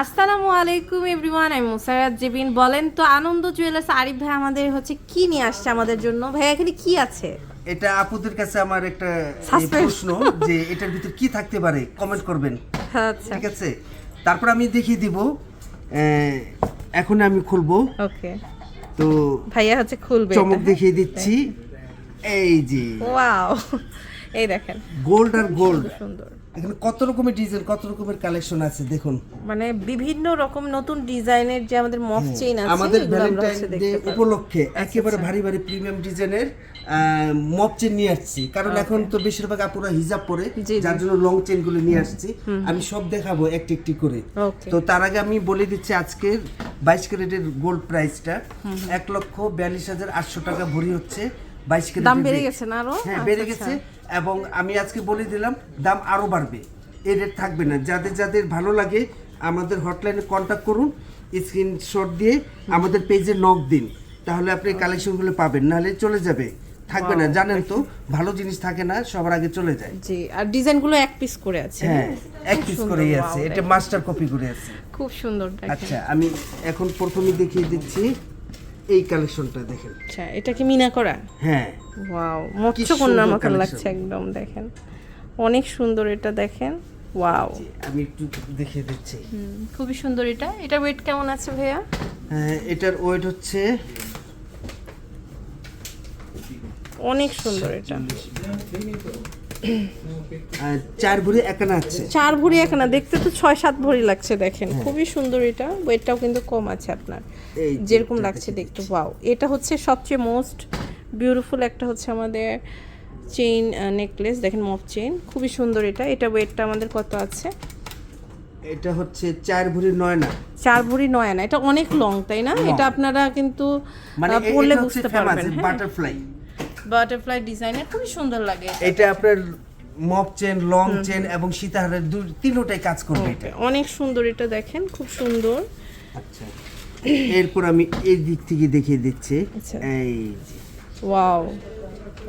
আসসালামু আলাইকুম এভরিওয়ান আমি মুসারাত জেবিন। বলেন তো আনন্দ জুয়েলার্স আরিফ ভাই আমাদের হচ্ছে কি নিয়ে আসছে আমাদের জন্য? ভাই এখানে কি আছে? এটা আপুদের কাছে আমার একটা প্রশ্ন যে এটার ভিতর কি থাকতে পারে? কমেন্ট করবেন। আচ্ছা। ঠিক আছে? তারপর আমি দেখিয়ে দিব এখন আমি খুলবো। ওকে। তো ভাইয়া হচ্ছে খুলবে চমক দেখিয়ে দিচ্ছি। এই যে। ওয়াও। এই দেখেন। গোল্ড আর গোল্ড সুন্দর। এখানে কত রকমের ডিজাইন কত রকমের কালেকশন আছে দেখুন। মানে বিভিন্ন রকম নতুন ডিজাইনের যে আমাদের মফ চেইন আছে আমাদের ভ্যালেন্টাইন ডে উপলক্ষে একেবারে ভারী ভারী প্রিমিয়াম ডিজাইনের মপ চেন নিয়ে আসছি। কারণ এখন তো বেশিরভাগ আপুরা হিজাব পরে। যার জন্য লং চেনগুলো নিয়ে আসছি। আমি সব দেখাবো একটি একটি করে। তো তার আগে আমি বলে দিচ্ছি আজকের বাইশ ক্যারেটের গোল্ড প্রাইসটা এক লক্ষ বিয়াল্লিশ হাজার আটশো টাকা ভরি হচ্ছে বাইশ ক্যারেট দাম বেড়ে গেছে না আরও? হ্যাঁ আচ্ছা, বেড়ে আচ্ছা। গেছে। এবং আমি আজকে বলে দিলাম দাম আরও বাড়বে। এই রেট থাকবে না। যাদের যাদের ভালো লাগে আমাদের হটলাইনে কন্ট্যাক্ট করুন স্ক্রিনশট দিয়ে আমাদের পেজে নক দিন। তাহলে আপনি কালেকশনগুলো পাবেন। নাহলে চলে যাবে। থাকবে না। জানেন তো ভালো জিনিস থাকে না সবার আগে চলে যায়। জি আর ডিজাইনগুলো এক পিস করে আছে। হ্যাঁ এক পিস করেই আছে। এটা মাস্টার কপি করে আছে। খুব সুন্দর আচ্ছা আমি এখন প্রথমে দেখিয়ে দিচ্ছি। এই কালেকশনটা দেখেন। আচ্ছা এটা কি মিনা করা? হ্যাঁ। ওয়াও মৎস্য সুন্দর কন্যার মতন লাগছে একদম দেখেন। অনেক সুন্দর এটা দেখেন। ওয়াও আমি একটু দেখিয়ে দিচ্ছি। খুবই সুন্দর এটা। এটা ওয়েট কেমন আছে ভাইয়া? হ্যাঁ, এটার ওয়েট হচ্ছে অনেক সুন্দর এটা। চার ভরি একানা আছে। চার ভরি এখানে দেখতে তো ছয় সাত ভরি লাগছে দেখেন। খুবই সুন্দর এটা ওয়েটটাও কিন্তু কম আছে আপনার। যেরকম লাগছে দেখতে ওয়াও এটা হচ্ছে সবচেয়ে মোস্ট বিউটিফুল একটা হচ্ছে আমাদের চেইন নেকলেস দেখেন মফ চেইন খুবই সুন্দর এটা এটা ওয়েটটা আমাদের কত আছে? এটা হচ্ছে চার ভরি নয় না। চার ভরি নয় না এটা অনেক লং তাই না? এটা আপনারা কিন্তু মানে হচ্ছে বুঝতে পারবেন হ্যাঁ। বাটারফ্লাই বাটারফ্লাই ডিজাইনের খুবই সুন্দর লাগে এটা। আপনার মপ চেন লং চেন এবং সীতাহারের দুই তিনটাই কাজ করবে এটা। অনেক সুন্দর এটা দেখেন খুব সুন্দর। আচ্ছা এরপর আমি এই দিক থেকে দেখিয়ে দিচ্ছি। আচ্ছা। এই ওয়াও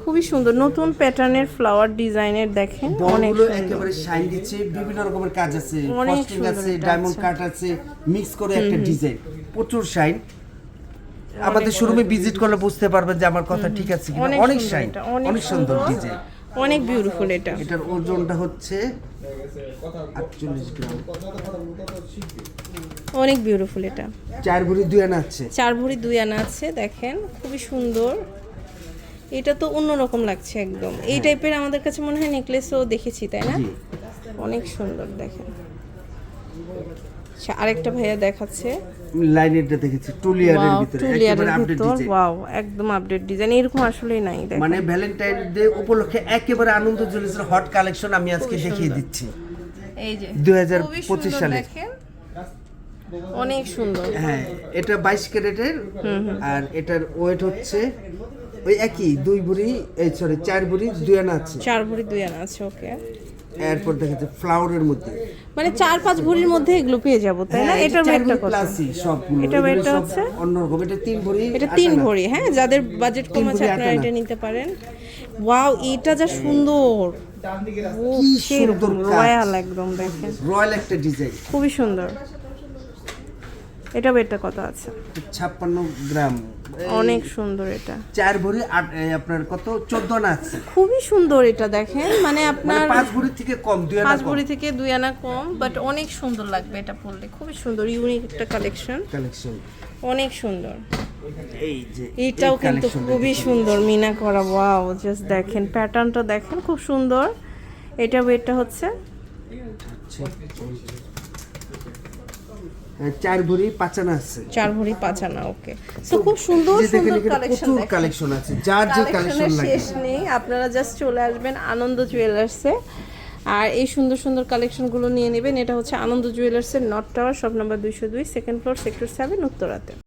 খুবই সুন্দর নতুন প্যাটার্নের ফ্লাওয়ার ডিজাইনের দেখেন অনেক একেবারে শাইন দিচ্ছে বিভিন্ন রকমের কাজ আছে অনেক কস্টিং আছে ডায়মন্ড আচ্ছা। কাট আছে মিক্স করে একটা ডিজাইন প্রচুর শাইন আমাদের শোরুমে ভিজিট করলে বুঝতে পারবেন যে আমার কথা ঠিক আছে কিনা। অনেক শাইন অনেক সুন্দর ডিজাইন। অনেক বিউটিফুল এটা। এটার ওজনটা হচ্ছে আটচল্লিশ গ্রাম। অনেক বিউটিফুল এটা। চার ভরি দুই আনা আছে। চার ভরি দুই আনা আছে দেখেন খুবই সুন্দর। এটা তো অন্যরকম লাগছে একদম। এই টাইপের আমাদের কাছে মনে হয় নেকলেসও দেখেছি তাই না? অনেক সুন্দর দেখেন। আরেকটা ভাইয়া দেখাচ্ছে। লাইনেরটা দেখেছি ওয়াও ভিতরে একেবারে আপডেট ডিজাইন ওয়াও একদম আপডেট ডিজাইন এরকম আসলেই নাই মানে ভ্যালেন্টাইন ডে উপলক্ষে একেবারে আনন্দ জুয়েলার্সের হট কালেকশন আমি আজকে দেখিয়ে দিচ্ছি। এই যে 2025 খুবই সালে। অনেক সুন্দর। হ্যাঁ এটা বাইশ ক্যারেটের আর এটার ওয়েট হচ্ছে ওই একই দুই বুড়ি এই সরি চার বুড়ি দুই আনা আছে। চার ভরি দুই আনা আছে ওকে এরপর দেখা যাচ্ছে ফ্লাওয়ারের মধ্যে। মানে চার পাঁচ ভরির মধ্যে এগুলো পেয়ে যাব তাই না? হ্যাঁ, এটার চার ওয়েটটা কত সবগুলো এটা হচ্ছে? অন্যরকম। এটা তিন ভরি এটা তিন ভরি হ্যাঁ যাদের বাজেট কম আছে আপনারা এটা নিতে পারেন। ওয়াও এটা যা সুন্দর। রয়্যাল একদম দেখেন। রয়্যাল একটা ডিজাইন খুবই সুন্দর। এটা ওয়েটটা কত আছে? ছাপ্পান্ন গ্রাম। অনেক সুন্দর এটা। চার ভরি আপনার কত? চোদ্দ আনা আছে। খুবই সুন্দর এটা দেখেন। মানে মানে আপনার পাঁচ ভরি থেকে কম দুই আনা পাঁচ ভরি থেকে দুই আনা কম বাট অনেক সুন্দর লাগবে এটা পরলে। খুবই সুন্দর ইউনিক একটা কালেকশন কালেকশন অনেক সুন্দর। এই যে এইটাও কিন্তু খুবই সুন্দর মিনা করা ওয়াও জাস্ট দেখেন। প্যাটার্নটা দেখেন খুব সুন্দর। এটা ওয়েটটা হচ্ছে? আচ্ছা, চার ভরি পাঁচ আছে। চার ভরি পাঁচ ওকে তো খুব সুন্দর সুন্দর কালেকশন প্রচুর কালেকশন আছে যার যে কালেকশন লাগে শেষ নেই আপনারা জাস্ট চলে আসবেন আনন্দ জুয়েলার্সে আর এই সুন্দর সুন্দর কালেকশনগুলো নিয়ে নেবেন এটা হচ্ছে আনন্দ জুয়েলার্সের নট টাওয়ার সব নাম্বার দুইশো দুই সেকেন্ড ফ্লোর সেক্টর সেভেন উত্তরাতে।